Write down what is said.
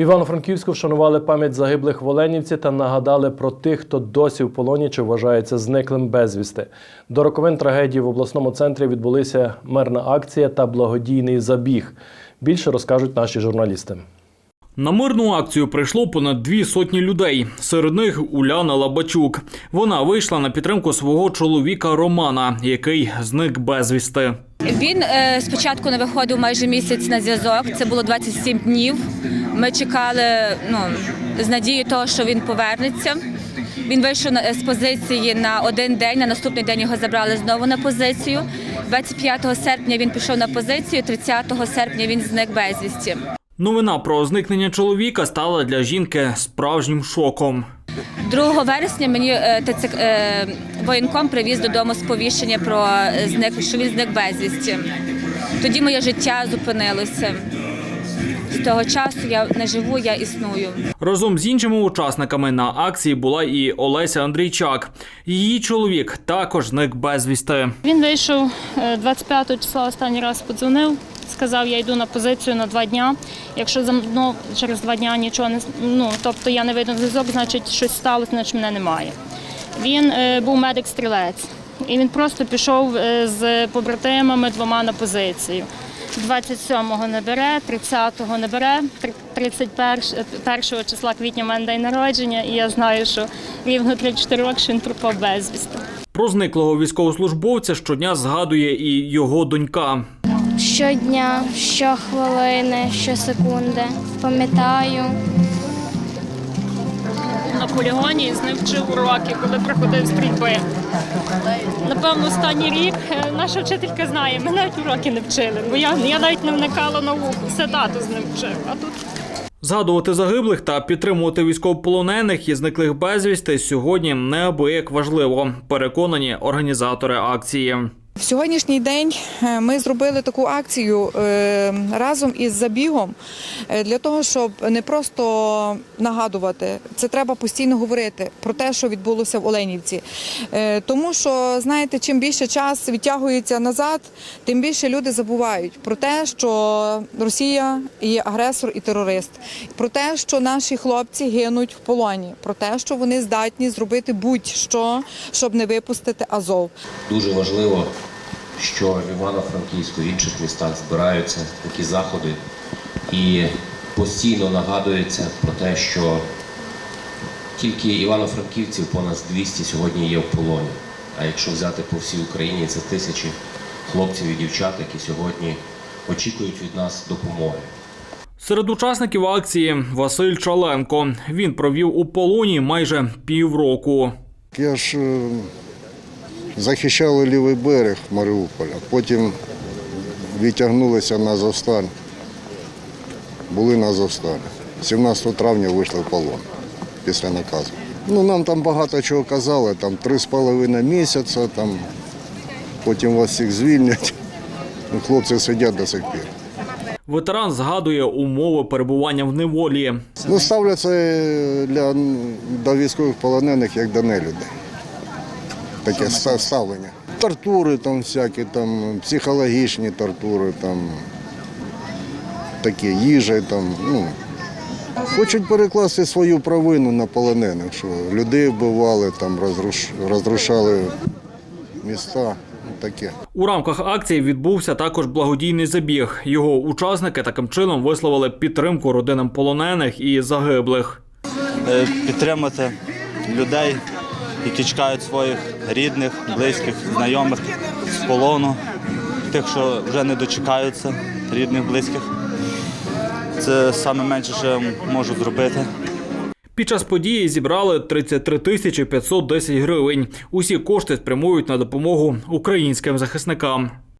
В Івано-Франківську вшанували пам'ять загиблих в Оленівці та нагадали про тих, хто досі в полоні чи вважається зниклим безвісти. До роковин трагедії в обласному центрі відбулися мирна акція та благодійний забіг. Більше розкажуть наші журналісти. На мирну акцію прийшло понад дві сотні людей. Серед них Уляна Лабачук. Вона вийшла на підтримку свого чоловіка Романа, який зник безвісти. Він е, спочатку не виходив майже місяць на зв'язок. Це було 27 днів. Ми чекали ну, з надією того, що він повернеться. Він вийшов з позиції на один день. На наступний день його забрали знову на позицію. 25 серпня він пішов на позицію. 30 серпня він зник безвісті. Новина про зникнення чоловіка стала для жінки справжнім шоком. 2 вересня мені е, ТЦК, е, воєнком привіз додому сповіщення про е, зник, що він зник безвісті. Тоді моє життя зупинилося. З того часу я не живу, я існую. Разом з іншими учасниками на акції була і Олеся Андрійчак. Її чоловік також зник безвісти. Він вийшов е, 25 числа останній раз подзвонив, сказав, я йду на позицію на два дня. Якщо за мною через два дня нічого не ну, тобто я не вийду на зв'язок, значить щось сталося, значить мене немає. Він е, був медик-стрілець, і він просто пішов е, з побратимами двома на позицію. 27-го не бере, 30-го не бере, 31 числа квітня мене день народження, і я знаю, що рівно 3-4 роки він пропав безвісти. Про зниклого військовослужбовця щодня згадує і його донька. Щодня, щохвилини, щосекунди. Пам'ятаю. на полігоні з ним вчив уроки, коли приходив стрільби. Напевно, останній рік е, наша вчителька знає, ми навіть уроки не вчили, бо я, я навіть не вникала науку, все тато з ним вчив. А тут Згадувати загиблих та підтримувати військовополонених і зниклих безвісти сьогодні неабияк важливо. Переконані організатори акції. В сьогоднішній день е, ми зробили таку акцію е, разом із забігом е, для того, щоб не просто нагадувати, це треба постійно говорити про те, що відбулося в Оленівці. Тому що, знаєте, чим більше час відтягується назад, тим більше люди забувають про те, що Росія є агресор і терорист, про те, що наші хлопці гинуть в полоні, про те, що вони здатні зробити будь-що, щоб не випустити Азов. Дуже важливо, що в Івано-Франківську і інших містах збираються такі заходи і постійно нагадується про те, що тільки івано-франківців понад 200 сьогодні є в полоні. А якщо взяти по всій Україні, це тисячі хлопців і дівчат, які сьогодні очікують від нас допомоги. Серед учасників акції Василь Чаленко. Він провів у полоні майже півроку. Я ж захищав лівий берег Маріуполя, потім відтягнулися на Азовсталь. Були на Азовсталі. 17 травня вийшли в полон після наказу. Ну, нам там багато чого казали, там три з половиною місяця, там, потім вас всіх звільнять. Ну, хлопці сидять до сих пір. Ветеран згадує умови перебування в неволі. Ну, ставляться для, до військових полонених як до нелюдей. Таке ставлення. Тортури там всякі, там, психологічні тортури, там, такі їжа, там, ну. Хочуть перекласти свою провину на полонених, що людей вбивали, там, розруш, розрушали міста. ну, Таке. У рамках акції відбувся також благодійний забіг. Його учасники таким чином висловили підтримку родинам полонених і загиблих. е, підтримати людей, які чекають своїх рідних, близьких, знайомих з полону, тих, що вже не дочекаються рідних, близьких. Це саме менше, що можу зробити. Під час події зібрали 33 тисячі 510 гривень. Усі кошти спрямують на допомогу українським захисникам.